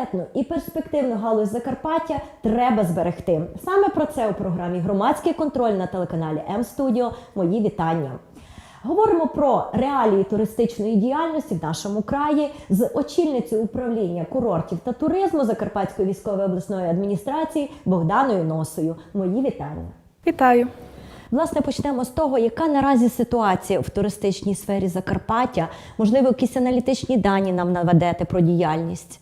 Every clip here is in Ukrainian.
пріоритетну і перспективну галузь Закарпаття треба зберегти. Саме про це у програмі Громадський контроль на телеканалі М Студіо. Мої вітання. Говоримо про реалії туристичної діяльності в нашому краї з очільницею управління курортів та туризму Закарпатської військової обласної адміністрації Богданою Носою. Мої вітання. Вітаю. Власне, почнемо з того, яка наразі ситуація в туристичній сфері Закарпаття. Можливо, якісь аналітичні дані нам наведете про діяльність.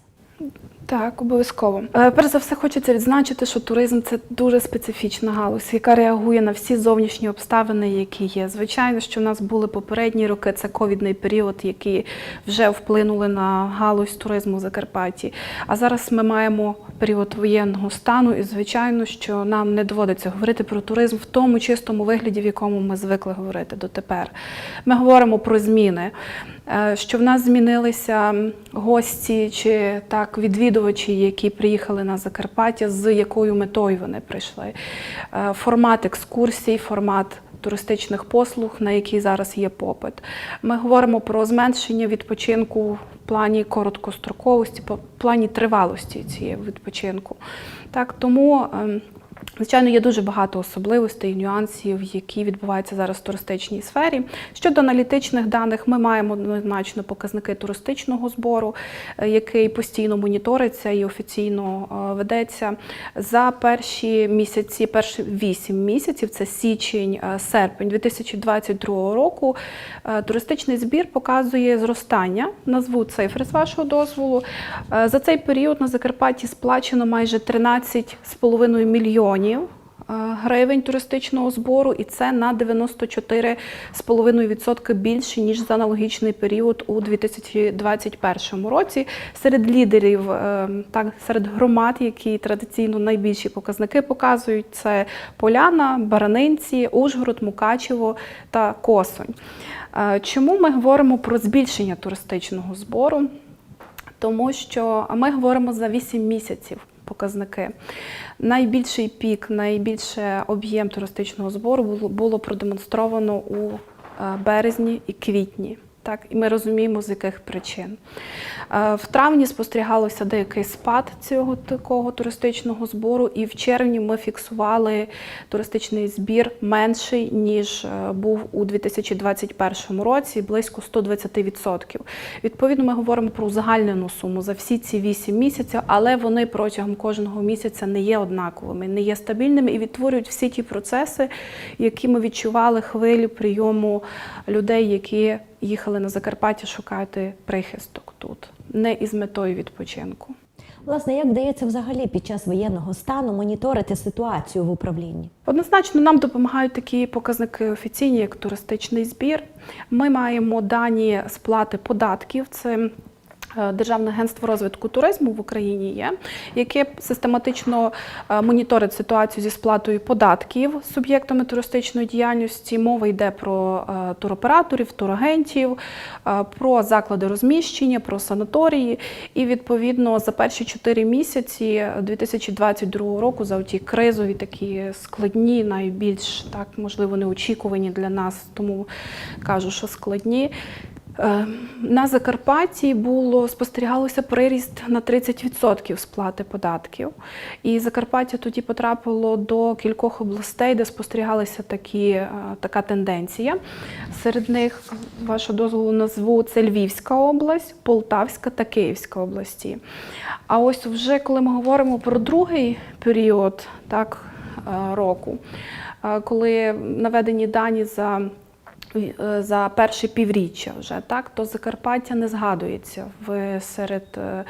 Так, обов'язково. Е, Перш за все, хочеться відзначити, що туризм це дуже специфічна галузь, яка реагує на всі зовнішні обставини, які є. Звичайно, що в нас були попередні роки, це ковідний період, які вже вплинули на галузь туризму в Закарпатті. А зараз ми маємо період воєнного стану, і звичайно, що нам не доводиться говорити про туризм в тому чистому вигляді, в якому ми звикли говорити дотепер. Ми говоримо про зміни. Е, Що в нас змінилися гості чи так відвідувачі, які приїхали на Закарпаття, з якою метою вони прийшли. Е, Формат екскурсій, формат туристичних послуг, на які зараз є попит. Ми говоримо про зменшення відпочинку в плані короткостроковості, по плані тривалості цієї відпочинку. Так, тому ем, Звичайно, є дуже багато особливостей, нюансів, які відбуваються зараз в туристичній сфері. Щодо аналітичних даних, ми маємо однозначно показники туристичного збору, е, який постійно моніториться і офіційно е, ведеться. За перші місяці, перші 8 місяців, це січень, е, серпень 2022 року. Туристичний збір показує зростання. Назву цифри з вашого дозволу. За цей період на Закарпатті сплачено майже 13,5 мільйонів е, гривень туристичного збору, і це на 94,5% більше ніж за аналогічний період у 2021 році. Серед лідерів, е, так серед громад, які традиційно найбільші показники показують, це Поляна, Баранинці, Ужгород, Мукачево та Косонь. Е, Чому ми говоримо про збільшення туристичного збору? Тому що ми говоримо за 8 місяців показники. Найбільший пік, найбільше об'єм туристичного збору було, продемонстровано у е, березні і квітні. Так, і ми розуміємо, з яких причин. Е, В травні спостерігалося деякий спад цього такого туристичного збору, і в червні ми фіксували туристичний збір менший, ніж е, був у 2021 році, близько 120%. Відповідно, ми говоримо про узагальнену суму за всі ці 8 місяців, але вони протягом кожного місяця не є однаковими, не є стабільними і відтворюють всі ті процеси, які ми відчували хвилі прийому людей, які їхали на Закарпаття шукати прихисток тут, не із метою відпочинку. Власне, як вдається взагалі під час воєнного стану моніторити ситуацію в управлінні? Однозначно нам допомагають такі показники офіційні, як туристичний збір. Ми маємо дані сплати податків. Це Державне агентство розвитку туризму в Україні є, яке систематично е, моніторить ситуацію зі сплатою податків суб'єктами туристичної діяльності. Мова йде про е, туроператорів, турагентів, е, про заклади розміщення, про санаторії. І відповідно за перші 4 місяці 2022 року, за ті кризові, такі складні, найбільш так можливо неочікувані для нас, тому кажу, що складні. Е, На Закарпатті було спостерігалося приріст на 30% сплати податків. І Закарпаття тоді потрапило до кількох областей, де спостерігалася такі, е, така тенденція. Серед них, вашого дозволу, назву це Львівська область, Полтавська та Київська області. А ось вже коли ми говоримо про другий період так, е, року, коли наведені дані за за перше півріччя вже так, то Закарпаття не згадується в серед е,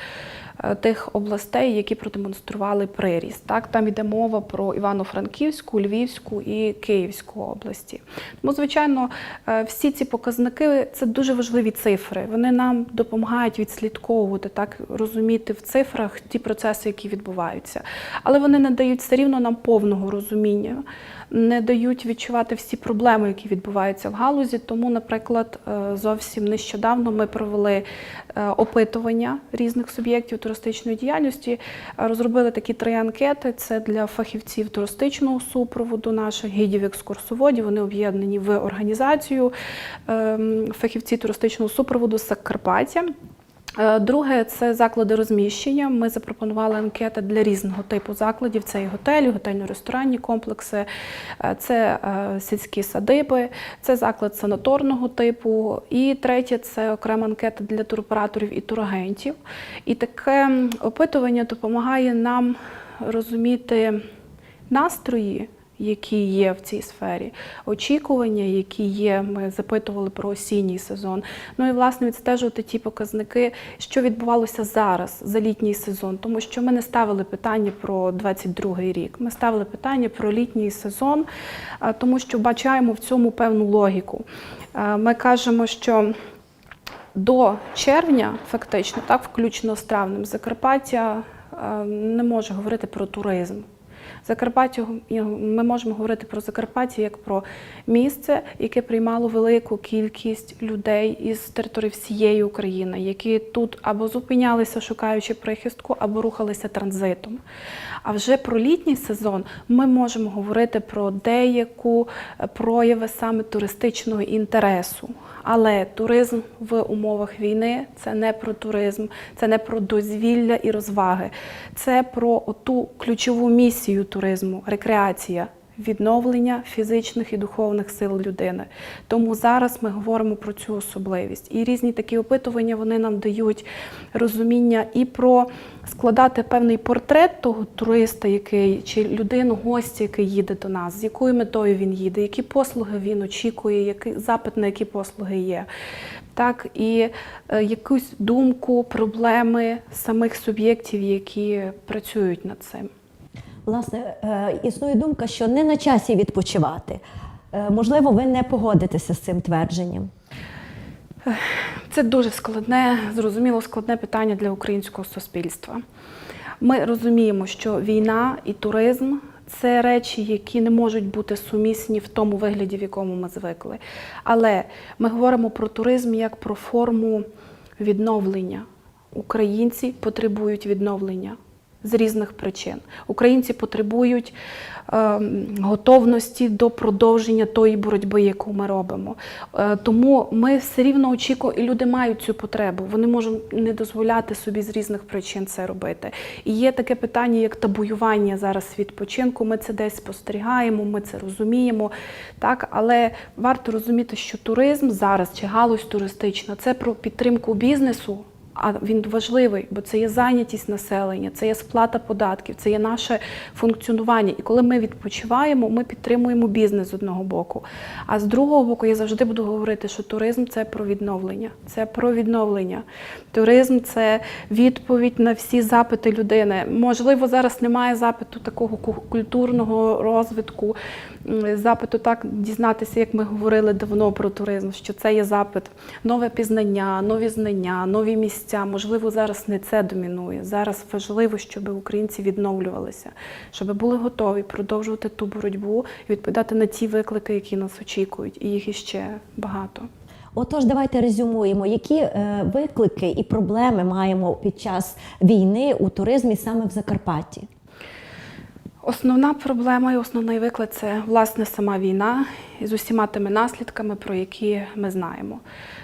е, тих областей, які продемонстрували приріст. Так, там йде мова про Івано-Франківську, Львівську і Київську області. Тому, звичайно, е, всі ці показники це дуже важливі цифри. Вони нам допомагають відслідковувати, так розуміти в цифрах ті процеси, які відбуваються. Але вони не дають все рівно нам повного розуміння не дають відчувати всі проблеми, які відбуваються в галузі. Тому, наприклад, е, зовсім нещодавно ми провели е, опитування різних суб'єктів туристичної діяльності, е, розробили такі три анкети. Це для фахівців туристичного супроводу, наших гідів екскурсоводів. Вони об'єднані в організацію ем, фахівці туристичного супроводу з Закарпаття. Е, Друге це заклади розміщення. Ми запропонували анкети для різного типу закладів: це і готелі, готельно-ресторанні комплекси, е, це е, сільські садиби, це заклад санаторного типу. І третє це окрема анкета для туроператорів і турагентів. І таке опитування допомагає нам розуміти настрої які є в цій сфері, очікування, які є. Ми запитували про осінній сезон. Ну і власне відстежувати ті показники, що відбувалося зараз за літній сезон, тому що ми не ставили питання про 22-й рік. Ми ставили питання про літній сезон, тому що бачаємо в цьому певну логіку. Ми кажемо, що до червня, фактично, так, включно з травнем, Закарпаття не може говорити про туризм. Закарпаття, ми можемо говорити про Закарпаття як про місце, яке приймало велику кількість людей із території всієї України, які тут або зупинялися, шукаючи прихистку, або рухалися транзитом. А вже про літній сезон ми можемо говорити про деяку е, прояви саме туристичного інтересу. Але туризм в умовах війни це не про туризм, це не про дозвілля і розваги, це про ту ключову місію туризму рекреація. Відновлення фізичних і духовних сил людини. Тому зараз ми говоримо про цю особливість. І різні такі опитування вони нам дають розуміння і про складати певний портрет того туриста, який чи людину, гостя, який їде до нас, з якою метою він їде, які послуги він очікує, який запит на які послуги є. Так, і е, якусь думку, проблеми самих суб'єктів, які працюють над цим. Власне, е, існує думка, що не на часі відпочивати. Е, Можливо, ви не погодитеся з цим твердженням. Це дуже складне, зрозуміло, складне питання для українського суспільства. Ми розуміємо, що війна і туризм це речі, які не можуть бути сумісні в тому вигляді, в якому ми звикли. Але ми говоримо про туризм як про форму відновлення. Українці потребують відновлення з різних причин. Українці потребують е, готовності до продовження тої боротьби, яку ми робимо. Е, тому ми все рівно очікуємо, і люди мають цю потребу. Вони можуть не дозволяти собі з різних причин це робити. І є таке питання, як табуювання зараз відпочинку. Ми це десь спостерігаємо, ми це розуміємо. Так, але варто розуміти, що туризм зараз чи галузь туристична це про підтримку бізнесу. А він важливий, бо це є зайнятість населення, це є сплата податків, це є наше функціонування. І коли ми відпочиваємо, ми підтримуємо бізнес з одного боку. А з другого боку, я завжди буду говорити, що туризм це про відновлення. Це про відновлення. Туризм це відповідь на всі запити людини. Можливо, зараз немає запиту такого ку- культурного розвитку, запиту так дізнатися, як ми говорили давно про туризм, що це є запит нове пізнання, нові знання, нові місця. Можливо, зараз не це домінує. Зараз важливо, щоб українці відновлювалися, щоб були готові продовжувати ту боротьбу і відповідати на ті виклики, які нас очікують, і їх іще багато. Отож, давайте резюмуємо, які е, виклики і проблеми маємо під час війни у туризмі саме в Закарпатті. Основна проблема і основний виклик це власне сама війна з усіма тими наслідками, про які ми знаємо.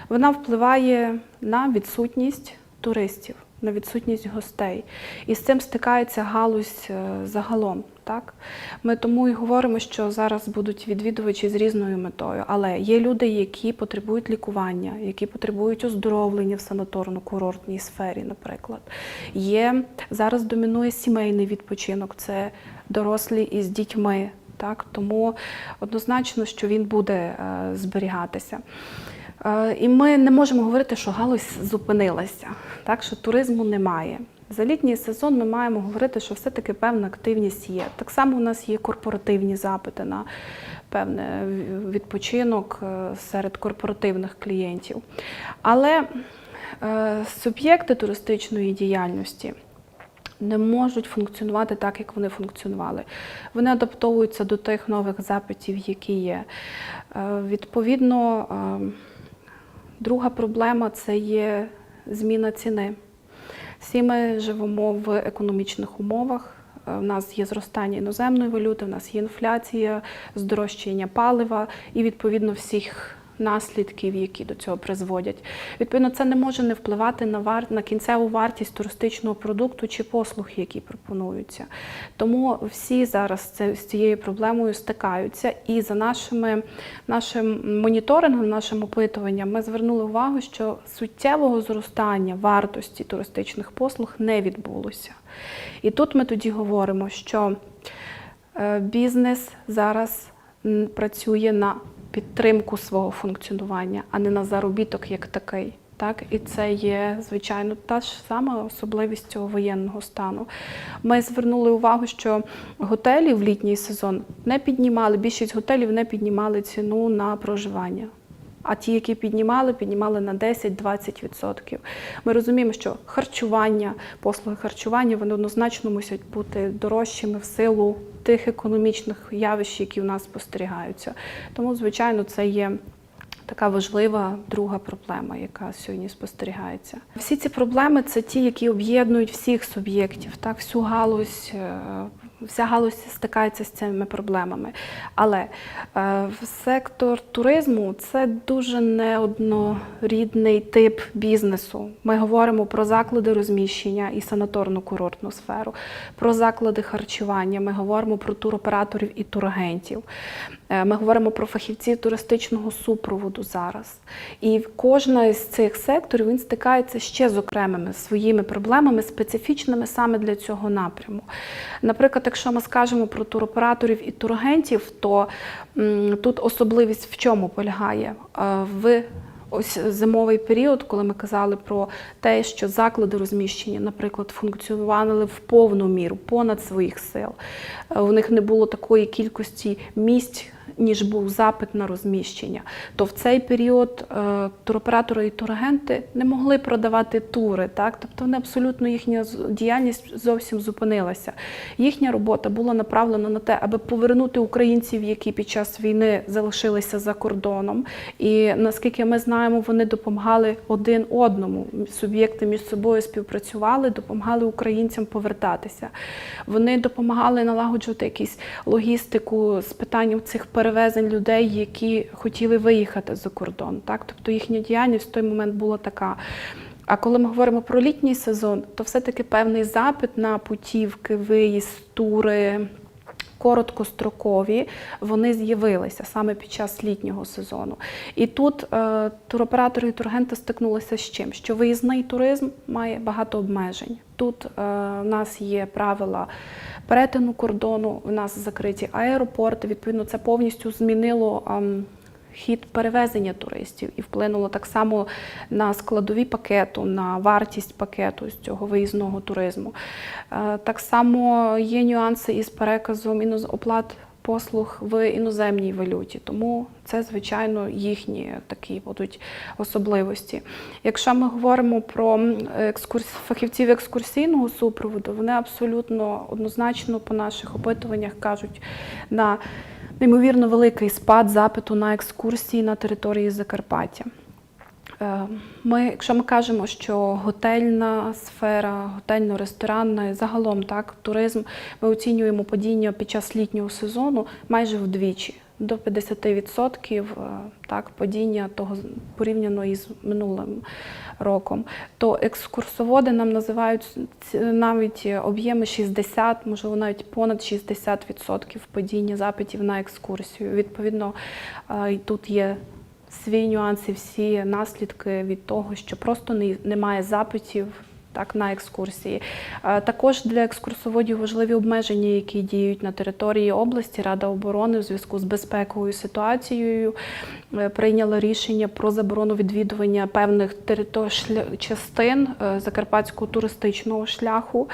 Вона впливає на відсутність туристів, на відсутність гостей. І з цим стикається галузь е, загалом. Так? Ми тому і говоримо, що зараз будуть відвідувачі з різною метою. Але є люди, які потребують лікування, які потребують оздоровлення в санаторно-курортній сфері, наприклад. Є зараз домінує сімейний відпочинок, це дорослі із дітьми. Так? Тому однозначно, що він буде е, зберігатися. Е, І ми не можемо говорити, що галузь зупинилася, так що туризму немає. За літній сезон ми маємо говорити, що все-таки певна активність є. Так само у нас є корпоративні запити на певний відпочинок е, серед корпоративних клієнтів. Але е, суб'єкти туристичної діяльності не можуть функціонувати так, як вони функціонували. Вони адаптовуються до тих нових запитів, які є. Відповідно, е, друга проблема це є зміна ціни. Всі ми живемо в економічних умовах. Е, У нас є зростання іноземної валюти, у нас є інфляція, здорожчання палива і відповідно всіх наслідків, які до цього призводять. Відповідно, це не може не впливати на вар... на кінцеву вартість туристичного продукту чи послуг, які пропонуються. Тому всі зараз з цією проблемою стикаються. І за нашими, нашим моніторингом, нашим опитуванням, ми звернули увагу, що суттєвого зростання вартості туристичних послуг не відбулося. І тут ми тоді говоримо, що е, бізнес зараз працює на підтримку свого функціонування, а не на заробіток як такий. Так, і це є звичайно та ж сама особливість цього воєнного стану. Ми звернули увагу, що готелі в літній сезон не піднімали, більшість готелів не піднімали ціну на проживання. А ті, які піднімали, піднімали на 10-20%. Ми розуміємо, що харчування, послуги харчування, вони однозначно мусять бути дорожчими в силу тих економічних явищ, які в нас спостерігаються. Тому, звичайно, це є така важлива друга проблема, яка сьогодні спостерігається. Всі ці проблеми це ті, які об'єднують всіх суб'єктів, так, всю галузь. Вся галузь стикається з цими проблемами. Але е, сектор туризму це дуже неоднорідний тип бізнесу. Ми говоримо про заклади розміщення і санаторно-курортну сферу, про заклади харчування, ми говоримо про туроператорів і турагентів. Е, Ми говоримо про фахівців туристичного супроводу зараз. І кожна з цих секторів він стикається ще з окремими своїми проблемами, специфічними саме для цього напряму. Наприклад, якщо ми скажемо про туроператорів і турагентів, то тут особливість в чому полягає? Е, В Ось зимовий період, коли ми казали про те, що заклади розміщення, наприклад, функціонували в повну міру, понад своїх сил. Е, У них не було такої кількості місць, ніж був запит на розміщення. То в цей період е, туроператори і турагенти не могли продавати тури, так? тобто вони абсолютно їхня діяльність зовсім зупинилася. Їхня робота була направлена на те, аби повернути українців, які під час війни залишилися за кордоном. І наскільки ми знаємо, вони допомагали один одному. Суб'єкти між собою співпрацювали, допомагали українцям повертатися. Вони допомагали налагоджувати якісь логістику з питанням цих перевезень людей, які хотіли виїхати за кордон. Так? Тобто їхня діяльність в той момент була така. А коли ми говоримо про літній сезон, то все-таки певний запит на путівки, виїзд, тури. Короткострокові вони з'явилися саме під час літнього сезону. І тут е, туроператори і тургенти стикнулися з чим? Що виїзний туризм має багато обмежень. Тут е, в нас є правила перетину кордону, в нас закриті аеропорти. Відповідно, це повністю змінило. ем, хід перевезення туристів і вплинуло так само на складові пакету, на вартість пакету з цього виїзного туризму. Е, Так само є нюанси із переказом оплат послуг в іноземній валюті, тому це, звичайно, їхні такі будуть особливості. Якщо ми говоримо про екскурс... фахівців екскурсійного супроводу, вони абсолютно однозначно по наших опитуваннях кажуть на неймовірно великий спад запиту на екскурсії на території Закарпаття. Е, Ми, якщо ми кажемо, що готельна сфера, готельно-ресторанна, загалом так, туризм, ми оцінюємо падіння під час літнього сезону майже вдвічі. До 50% е, так, падіння того порівняно із минулим роком. То екскурсоводи нам називають навіть об'єми 60, можливо, навіть понад 60% падіння запитів на екскурсію. Відповідно, е, і тут є свої нюанси, всі наслідки від того, що просто не- немає запитів. Так, на екскурсії. Е, Також для екскурсоводів важливі обмеження, які діють на території області. Рада оборони в зв'язку з безпековою ситуацією е, прийняла рішення про заборону відвідування певних територ... частин е, закарпатського туристичного шляху.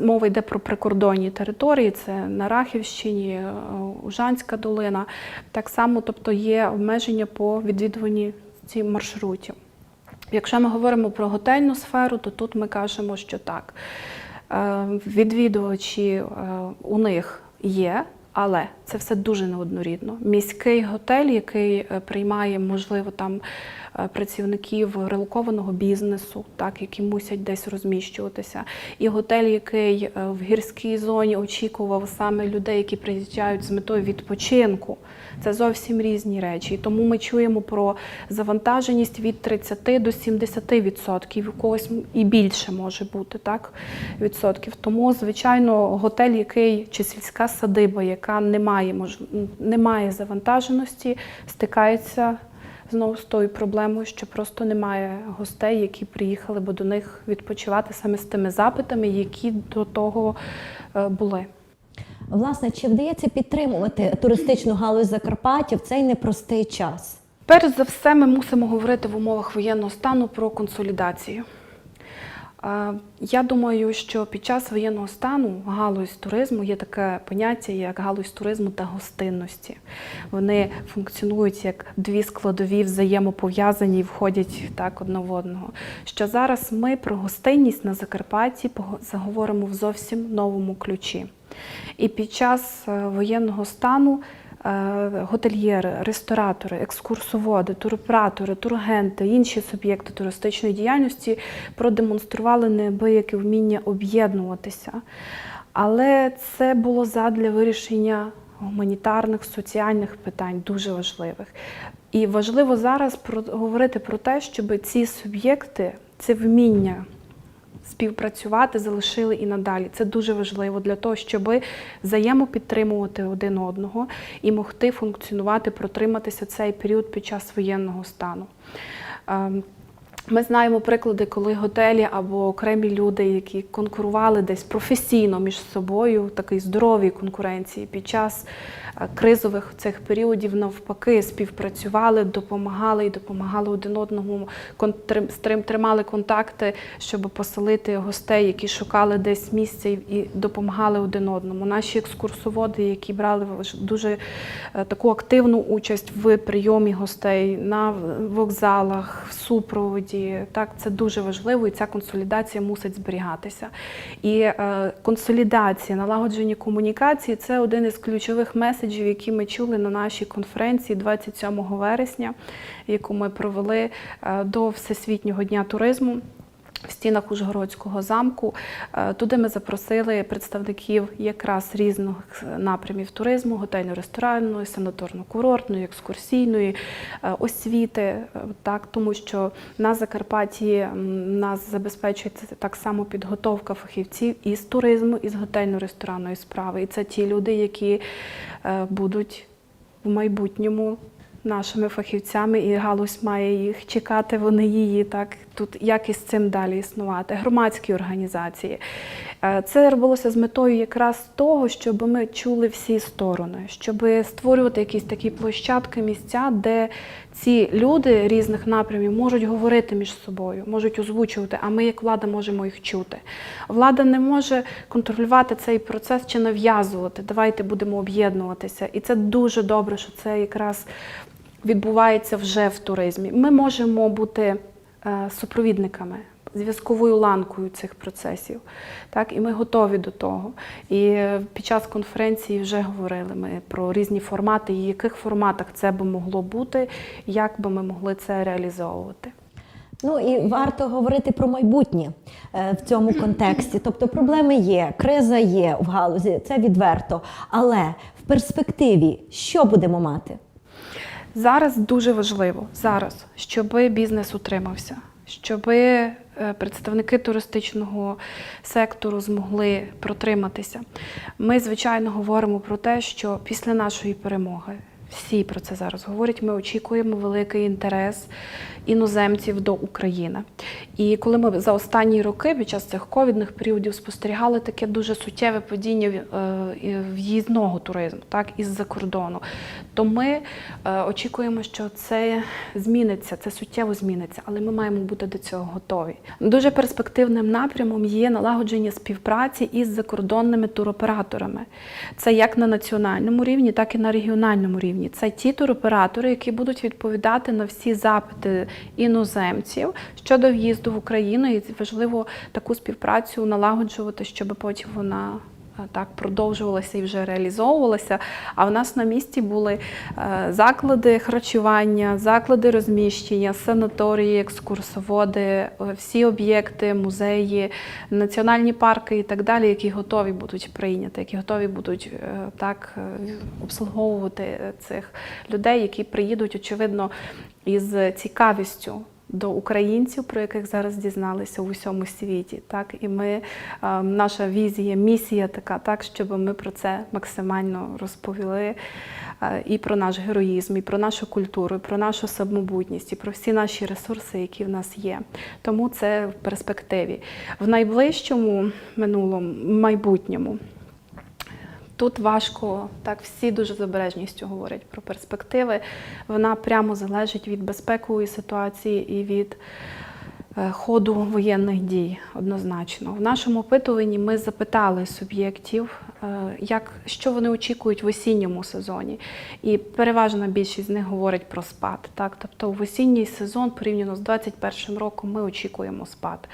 Мова йде про прикордонні території, це на Рахівщині, Ужанська долина. Так само, тобто є обмеження по відвідуванні цих маршрутів. Якщо ми говоримо про готельну сферу, то тут ми кажемо, що так, е, відвідувачі е, у них є, Але це все дуже неоднорідно. Міський готель, який е, приймає, можливо, там працівників релокованого бізнесу, так, які мусять десь розміщуватися, і готель, який е, в гірській зоні очікував саме людей, які приїжджають з метою відпочинку. Це зовсім різні речі. І тому ми чуємо про завантаженість від 30 до 70%, у когось і більше може бути так, відсотків. Тому, звичайно, готель, який чи сільська садиба, яка не має, мож... не має завантаженості, стикається знову з тою проблемою, що просто немає гостей, які приїхали би до них відпочивати саме з тими запитами, які до того е, були. Власне, чи вдається підтримувати туристичну галузь Закарпаття в цей непростий час? Перш за все, ми мусимо говорити в умовах воєнного стану про консолідацію. Я думаю, що під час воєнного стану галузь туризму є таке поняття, як галузь туризму та гостинності. Вони функціонують як дві складові, взаємопов'язані і входять так одне в одного. Що зараз ми про гостинність на Закарпатті заговоримо в зовсім новому ключі. І під час е, воєнного стану готельєри, ресторатори, екскурсоводи, туроператори, турагенти, інші суб'єкти туристичної діяльності продемонстрували неабияке вміння об'єднуватися. Але це було задля вирішення гуманітарних, соціальних питань, дуже важливих. І важливо зараз говорити про те, щоб ці суб'єкти, це вміння співпрацювати залишили і надалі. Це дуже важливо для того, щоб взаємопідтримувати один одного і могти функціонувати, протриматися цей період під час воєнного стану. Ми знаємо приклади, коли готелі або окремі люди, які конкурували десь професійно між собою, такій здоровій конкуренції під час е, кризових цих періодів навпаки співпрацювали, допомагали і допомагали один одному, тримали контакти, щоб поселити гостей, які шукали десь місця і- і допомагали один одному. Наші екскурсоводи, які брали дуже е, таку активну участь в прийомі гостей на вокзалах, в супроводі. Так, це дуже важливо, і ця консолідація мусить зберігатися. І е, консолідація, налагодження комунікації це один із ключових меседжів, які ми чули на нашій конференції 27 вересня, яку ми провели е, до Всесвітнього дня туризму. Стінах Ужгородського замку Е, туди ми запросили представників якраз різних напрямів туризму, готельно-ресторанної, санаторно-курортної, екскурсійної, е, освіти. е, Так, тому що на Закарпатті нас забезпечується так само підготовка фахівців із туризму, із готельно-ресторанної справи. І це ті люди, які будуть в майбутньому нашими фахівцями, і галузь має їх чекати, вони її так тут як із цим далі існувати. Громадські організації. Е, Це робилося з метою якраз того, щоб ми чули всі сторони, щоб створювати якісь такі площадки, місця, де ці люди різних напрямів можуть говорити між собою, можуть озвучувати, а ми, як влада, можемо їх чути. Влада не може контролювати цей процес чи нав'язувати. Давайте будемо об'єднуватися. І це дуже добре, що це якраз відбувається вже в туризмі. Ми можемо бути е, супровідниками. Зв'язковою ланкою цих процесів, так і ми готові до того. І під час конференції вже говорили ми про різні формати, і в яких форматах це би могло бути, як би ми могли це реалізовувати. Ну і варто говорити про майбутнє е, в цьому контексті. Тобто проблеми є, криза є в галузі, це відверто. Але в перспективі що будемо мати? Зараз дуже важливо зараз, щоб бізнес утримався, щоб представники туристичного сектору змогли протриматися. Ми, звичайно, говоримо про те, що після нашої перемоги. Всі про це зараз говорять. Ми очікуємо великий інтерес іноземців до України. І коли ми за останні роки під час цих ковідних періодів спостерігали таке дуже суттєве падіння е, в'їзного туризму, так із-за кордону, то ми е, очікуємо, що це зміниться, це суттєво зміниться, але ми маємо бути до цього готові. Дуже перспективним напрямом є налагодження співпраці із закордонними туроператорами. Це як на національному рівні, так і на регіональному рівні. Це ті туроператори, які будуть відповідати на всі запити іноземців щодо в'їзду в Україну, і важливо таку співпрацю налагоджувати, щоб потім вона Так, продовжувалася і вже реалізовувалася. А в нас на місці були е, заклади харчування, заклади розміщення, санаторії, екскурсоводи, е, всі об'єкти, музеї, національні парки і так далі, які готові будуть прийняти, які готові будуть е, так е, обслуговувати е, цих людей, які приїдуть, очевидно, із цікавістю до українців, про яких зараз дізналися у всьому світі. Так і ми, е, наша візія, місія така, так щоб ми про це максимально розповіли. е, І про наш героїзм, і про нашу культуру, і про нашу самобутність, і про всі наші ресурси, які в нас є. Тому це в перспективі. В найближчому минулому майбутньому Тут важко, так всі дуже з обережністю говорять про перспективи. Вона прямо залежить від безпекової ситуації і від е, ходу воєнних дій однозначно. В нашому опитуванні ми запитали суб'єктів, е, як, що вони очікують в осінньому сезоні. І переважна більшість з них говорить про спад. Так? Тобто в осінній сезон порівняно з 2021 роком ми очікуємо спад.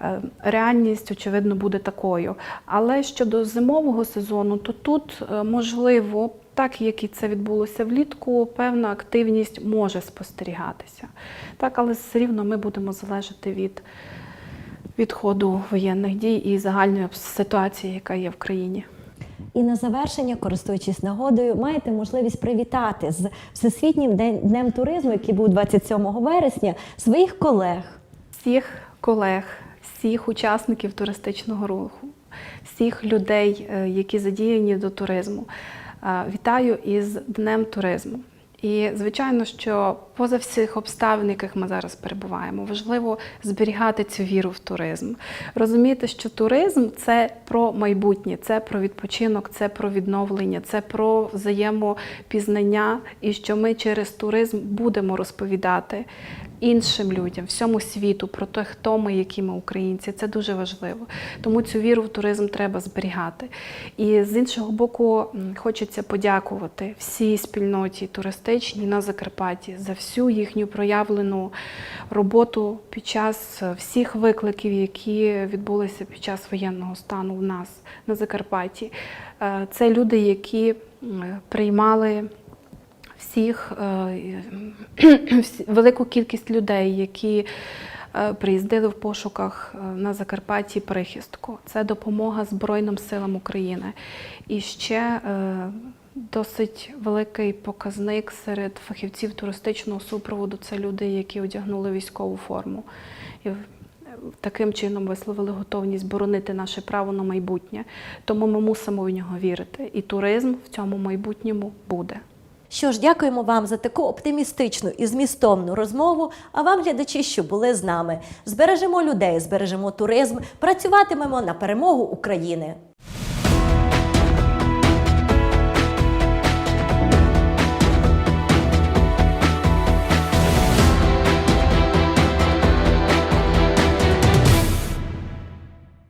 Е, Реальність, очевидно, буде такою. Але щодо зимового сезону, то тут е, можливо, так як і це відбулося влітку, певна активність може спостерігатися. Так, але все рівно ми будемо залежати від, від ходу воєнних дій і загальної ситуації, яка є в країні. І на завершення, користуючись нагодою, маєте можливість привітати з Всесвітнім днем туризму, який був 27 вересня, своїх колег. всіх колег, всіх учасників туристичного руху, всіх людей, е, які задіяні до туризму. Е, Вітаю із Днем туризму. І звичайно, що поза всіх обставин, в яких ми зараз перебуваємо, важливо зберігати цю віру в туризм, розуміти, що туризм це про майбутнє, це про відпочинок, це про відновлення, це про взаємопізнання, і що ми через туризм будемо розповідати іншим людям, всьому світу про те, хто ми, які ми українці. Це дуже важливо. Тому цю віру в туризм треба зберігати. І з іншого боку, хочеться подякувати всій спільноті туристичній на Закарпатті за всю їхню проявлену роботу під час е, всіх викликів, які відбулися під час воєнного стану в нас на Закарпатті. Е, Це люди, які приймали всіх е, велику кількість людей, які приїздили в пошуках на Закарпатті прихистку. Це допомога Збройним силам України. І ще досить великий показник серед фахівців туристичного супроводу це люди, які одягнули військову форму. І Таким чином висловили готовність боронити наше право на майбутнє. Тому ми мусимо в нього вірити. І туризм в цьому майбутньому буде. Що ж, дякуємо вам за таку оптимістичну і змістовну розмову. А вам, глядачі, що були з нами. Збережемо людей, збережемо туризм, працюватимемо на перемогу України.